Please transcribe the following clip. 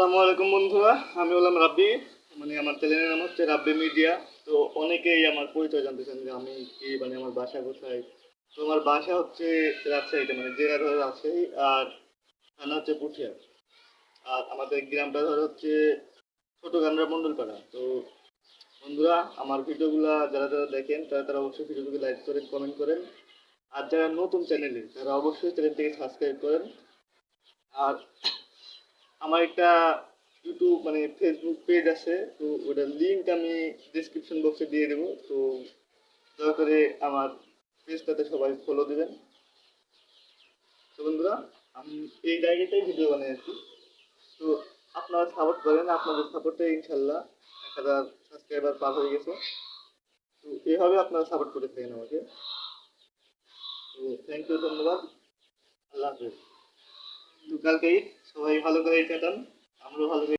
আসসালামু আলাইকুম বন্ধুরা, আমি হলাম রাব্বি মানে আমার চ্যানেলের নাম হচ্ছে রাব্বি মিডিয়া। তো অনেকেই আমার পরিচয় জানতে চান যে আমি কি মানে আমার বাসা কোথায়? তো আমার বাসা হচ্ছে রাজশাহীতে মানে জেলা ধরে রাজশাহী আর থানা হচ্ছে পুঠিয়া। আর আমাদের গ্রামটা ধরে হচ্ছে ছোট গান্ডা মণ্ডলপাড়া। তো বন্ধুরা, আমার ভিডিওগুলো যারা যারা দেখেন, তারা তারা অবশ্যই ভিডিওগুলো লাইক করেন কমেন্ট করেন। আর যারা নতুন চ্যানেলে, তারা অবশ্যই চ্যানেলটিকে সাবস্ক্রাইব করেন। আর আমার একটা ইউটিউব মানে ফেসবুক পেজ আছে, তো ওটার লিঙ্ক আমি ডিসক্রিপশন বক্সে দিয়ে দেবো, তো দয়া করে আমার পেজটাতে সবাই ফলো দেবেন। তো বন্ধুরা, আমি এই জায়গাটাই ভিডিও বানিয়েছি। তো আপনারা সাপোর্ট করেন, আপনাদের সাপোর্টে ইনশাল্লাহ এক হাজার সাবস্ক্রাইবার পার হয়ে গেছে। তো এইভাবে আপনারা সাপোর্ট করে থাকেন আমাকে। তো থ্যাংক ইউ ধন্যবাদ। আল্লাহ হাফেজ। তো কালকেই সবাই ভালো করে কাটান আমরাও ভালো